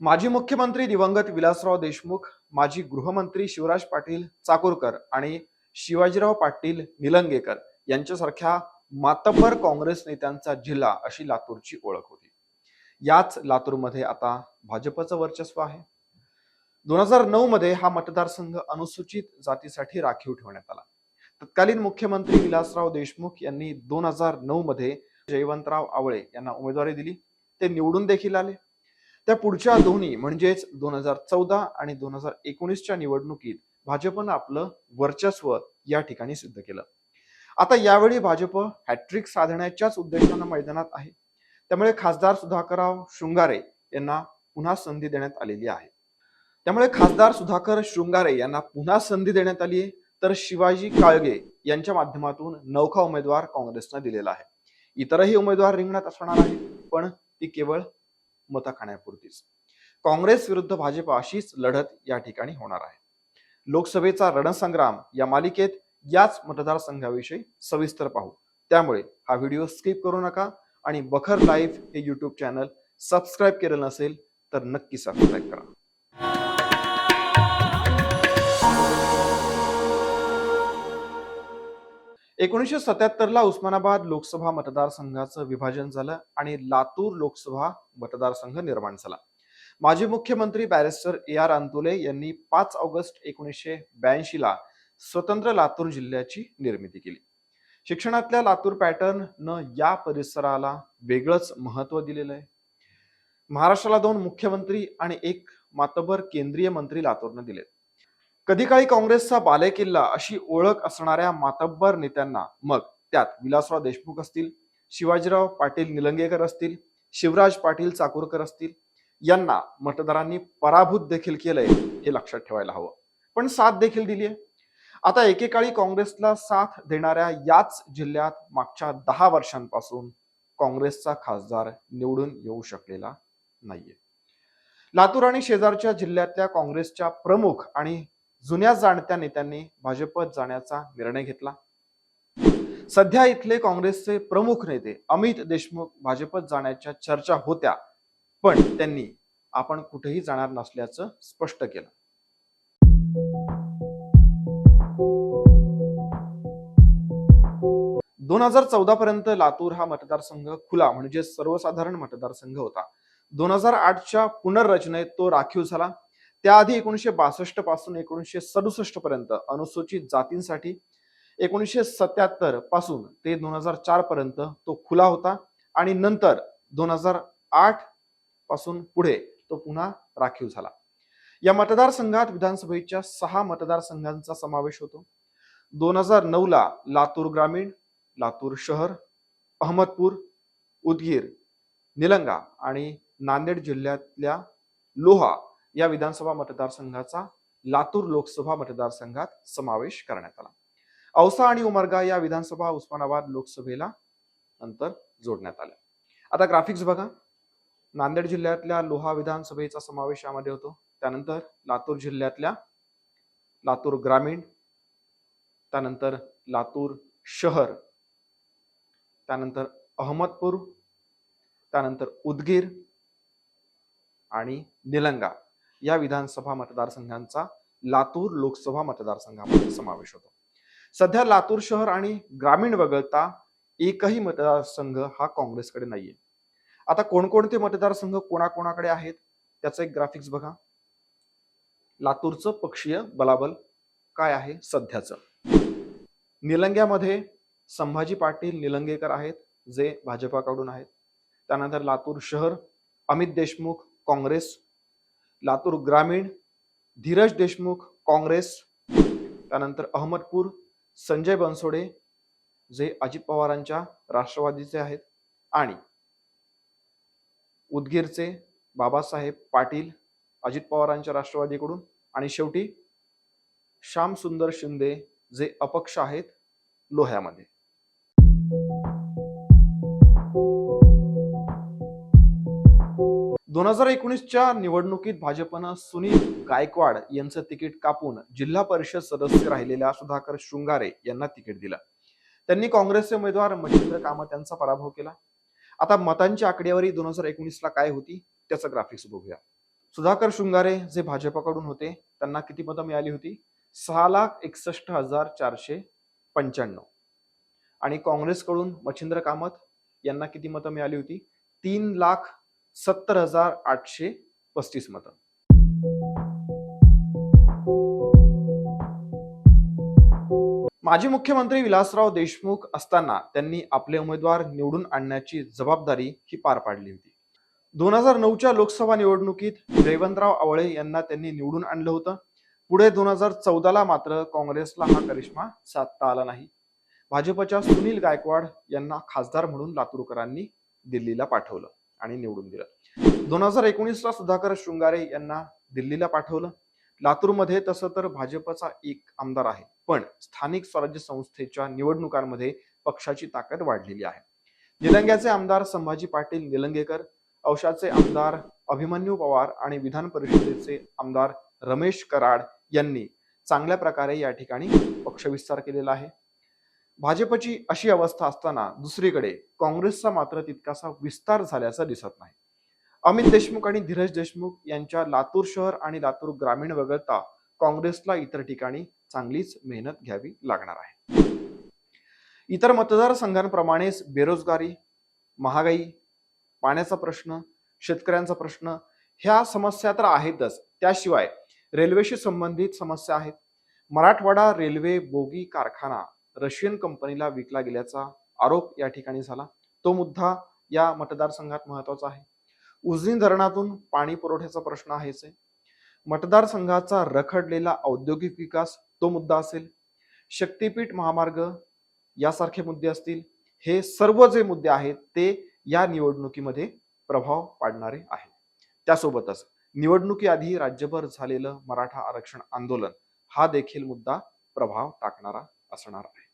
माजी मुख्यमंत्री दिवंगत विलासराव देशमुख माजी गृहमंत्री शिवराज पाटील चाकूरकर आणि शिवाजीराव पाटील निलंगेकर यांच्यासारख्या मातब्बर काँग्रेस नेत्यांचा जिल्हा अशी लातूरची ओळख होती. याच लातूरमध्ये आता भाजपचं वर्चस्व आहे. दोन हजार नऊ मध्ये हा मतदारसंघ अनुसूचित जातीसाठी राखीव ठेवण्यात आला. तत्कालीन मुख्यमंत्री विलासराव देशमुख यांनी दोन हजार नऊ मध्ये जयवंतराव आवळे यांना उमेदवारी दिली. ते निवडून देखील आले. त्या पुढच्या दोन्ही म्हणजेच दोन हजार चौदा आणि दोन हजार एकोणीसच्या निवडणुकीत भाजपनं आपलं वर्चस्व या ठिकाणी सिद्ध केलं. आता यावेळी भाजप हॅट्रिक साधण्याच्याच उद्देशानं मैदानात आहे. त्यामुळे खासदार सुधाकरराव शृंगारे यांना पुन्हा संधी देण्यात आलेली आहे. त्यामुळे खासदार सुधाकर शृंगारे यांना पुन्हा संधी देण्यात आली आहे. तर शिवाजी काळगे यांच्या माध्यमातून नौखा उमेदवार काँग्रेसनं दिलेला आहे. इतरही उमेदवार रिंगणात असणार आहे पण ती केवळ मतं खाण्यापुरतीच काँग्रेस विरुद्ध भाजप अशीच लढत या ठिकाणी होणार आहे. लोकसभेचा रणसंग्राम या मालिकेत याच मतदारसंघाविषयी सविस्तर पाहू. त्यामुळे हा व्हिडिओ स्किप करू नका आणि बखर लाईव्ह हे यूट्यूब चॅनल सबस्क्राईब केलं नसेल तर नक्की सबस्क्राईब करा. एकोणीसशे सत्याहत्तरला उस्मानाबाद लोकसभा मतदारसंघाचं विभाजन झालं आणि लातूर लोकसभा मतदारसंघ निर्माण झाला. माजी मुख्यमंत्री बॅरिस्टर ए आर अंतुले यांनी पाच ऑगस्ट एकोणीसशे ब्याऐंशी ला स्वतंत्र लातूर जिल्ह्याची निर्मिती केली. शिक्षणातल्या लातूर पॅटर्न न या परिसराला वेगळंच महत्त्व दिलेलं आहे महाराष्ट्राला दोन मुख्यमंत्री आणि एक मातबर केंद्रीय मंत्री लातूरनं दिलेत. कधी काळी काँग्रेसचा बालेकिल्ला अशी ओळख असणाऱ्या मातब्बर नेत्यांना मग त्यात विलासराव देशमुख असतील शिवाजीराव पाटील निलंगेकर असतील शिवराज पाटील चाकूरकर असतील यांना मतदारांनी पराभूत देखील केलंय हे लक्षात ठेवायला हवं. पण साथ देखील दिली आहे आता एकेकाळी काँग्रेसला साथ देणाऱ्या याच जिल्ह्यात मागच्या दहा वर्षांपासून काँग्रेसचा खासदार निवडून येऊ शकलेला नाहीये. लातूर आणि शेजारच्या जिल्ह्यातल्या काँग्रेसच्या प्रमुख आणि जुन्या जाणत्या नेत्यांनी भाजपत जाण्याचा निर्णय घेतला. सध्या इथले काँग्रेसचे प्रमुख नेते अमित देशमुख भाजपत जाण्याच्या चर्चा होत्या पण त्यांनी आपण कुठेही जाणार नसल्याचं स्पष्ट केलं. दोन हजार चौदा पर्यंत लातूर हा मतदारसंघ खुला म्हणजे सर्वसाधारण मतदारसंघ होता. दोन हजार आठच्या पुनर्रचनेत तो राखीव झाला. त्याआधी एकोणीसशे बासष्टपासून एकोणीसशे सदुसष्ट पर्यंत अनुसूचित जातींसाठी एकोणीसशे सत्याहत्तरपासून ते दोन हजार चार पर्यंत तो खुला होता आणि नंतर दोन हजार आठपासून पुढे तो पुन्हा राखीव झाला. या मतदारसंघात विधानसभेच्या सहा मतदारसंघांचा समावेश होतो. दोन हजार नऊ ला लातूर ग्रामीण लातूर शहर अहमदपूर उदगीर निलंगा आणि नांदेड जिल्ह्यातल्या लोहा या विधानसभा मतदारसंघाचा लातूर लोकसभा मतदारसंघात समावेश करण्यात आला. औसा आणि उमरगा या विधानसभा उस्मानाबाद लोकसभेला नंतर जोडण्यात आल्या. आता ग्राफिक्स बघा. नांदेड जिल्ह्यातल्या लोहा विधानसभेचा समावेश यामध्ये होतो. त्यानंतर लातूर जिल्ह्यातल्या लातूर ग्रामीण त्यानंतर लातूर शहर त्यानंतर अहमदपूर त्यानंतर उदगीर आणि निलंगा. या विधानसभा मतदारसंघांचा लातूर लोकसभा मतदारसंघामध्ये समावेश होतो. सध्या लातूर शहर आणि ग्रामीण वगळता एकही मतदारसंघ हा काँग्रेसकडे नाहीये. आता कोणकोणते मतदारसंघ कोणाकोणाकडे आहेत त्याचं एक ग्राफिक्स बघा. लातूरचं पक्षीय बलाबल काय आहे सध्याचं? निलंग्यामध्ये संभाजी पाटील निलंगेकर आहेत जे भाजपाकडून आहेत. त्यानंतर लातूर शहर अमित देशमुख काँग्रेस लातूर ग्रामीण धीरज देशमुख काँग्रेस त्यानंतर अहमदपूर संजय बनसोडे जे अजित पवारांच्या राष्ट्रवादीचे आहेत आणि उदगीरचे बाबासाहेब पाटील अजित पवारांच्या राष्ट्रवादीकडून आणि शेवटी श्यामसुंदर शिंदे जे अपक्ष आहेत लोह्यामध्ये. दोन हजार एकोणीसच्या निवडणुकीत भाजपनं सुनील गायकवाड यांचं तिकीट कापून जिल्हा परिषद सदस्य राहिलेल्या सुधाकर शृंगारे यांना तिकीट दिलं. त्यांनी काँग्रेसचे उमेदवार मच्छिंद्र कामत यांचा पराभव केला. आता मतांची आकडेवारी दोन हजार एकोणीसला काय होती त्याचं ग्राफिक्स बघूया. सुधाकर शृंगारे जे भाजपकडून होते त्यांना किती मतं मिळाली होती? सहा लाख एकसष्ट हजार चारशे पंच्याण्णव. आणि काँग्रेसकडून मच्छिंद्र कामत यांना किती मतं मिळाली होती? तीन लाख सत्तर हजार आठशे पस्तीस मतं. माजी मुख्यमंत्री विलासराव देशमुख असताना त्यांनी आपले उमेदवार निवडून आणण्याची जबाबदारी ही पार पाडली होती. दोन हजार नऊच्या लोकसभा निवडणुकीत जयवंतराव आवळे यांना त्यांनी निवडून आणलं होतं. पुढे दोन हजार चौदाला मात्र काँग्रेसला हा करिश्मा साधता आला नाही. भाजपच्या सुनील गायकवाड यांना खासदार म्हणून लातूरकरांनी दिल्लीला पाठवलं. आणि निवडून दिलं. दोन हजार एकोणीसला सुधाकर शृंगारे यांना दिल्लीला पाठवलं. लातूरमध्ये तसं तर भाजपचा एक आमदार आहे पण स्थानिक स्वराज्य संस्थेच्या निवडणुकांमध्ये पक्षाची ताकद वाढलेली आहे. निलंग्याचे आमदार संभाजी पाटील निलंगेकर औषाचे आमदार अभिमन्यू पवार आणि विधान परिषदेचे आमदार रमेश कराड यांनी चांगल्या प्रकारे या ठिकाणी पक्षविस्तार केलेला आहे. भाजपची अशी अवस्था असताना दुसरीकडे काँग्रेसचा मात्र तितकासा विस्तार झाल्याचा दिसत नाही. अमित देशमुख आणि धीरज देशमुख यांच्या लातूर शहर आणि लातूर ग्रामीण वगळता काँग्रेसला इतर ठिकाणी चांगलीच मेहनत घ्यावी लागणार आहे. इतर मतदारसंघांप्रमाणेच बेरोजगारी महागाई पाण्याचा प्रश्न शेतकऱ्यांचा प्रश्न ह्या समस्या तर आहेतच. त्याशिवाय रेल्वेशी संबंधित समस्या आहेत. मराठवाडा रेल्वे बोगी कारखाना रशियन कंपनीला विकला गेल्याचा आरोप या ठिकाणी झाला. तो मुद्दा या मतदारसंघात महत्त्वाचा आहे. उजनी धरणातून पाणी पुरवठ्याचा प्रश्न आहेच आहे. मतदारसंघाचा रखडलेला औद्योगिक विकास तो मुद्दा असेल. शक्तीपीठ महामार्ग यासारखे मुद्दे असतील. हे सर्व जे मुद्दे आहेत ते या निवडणुकीमध्ये प्रभाव पाडणारे आहेत. त्यासोबतच निवडणुकीआधी राज्यभर झालेलं मराठा आरक्षण आंदोलन हा देखील मुद्दा प्रभाव टाकणारा असणार आहे.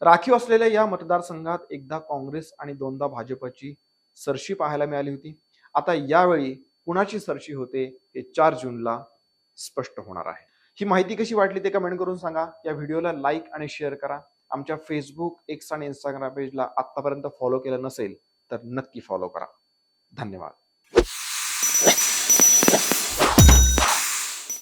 राखीव असलेल्या या मतदारसंघात एकदा काँग्रेस आणि दोनदा भाजपची सरशी पाहायला मिळाली होती. आता यावेळी कुणाची सरशी होते हे चार जूनला स्पष्ट होणार आहे. ही माहिती कशी वाटली ते कमेंट करून सांगा. या व्हिडिओला लाईक आणि शेअर करा. आमच्या फेसबुक एक्स आणि इंस्टाग्राम पेजला आत्तापर्यंत फॉलो केलं नसेल तर नक्की फॉलो करा. धन्यवाद.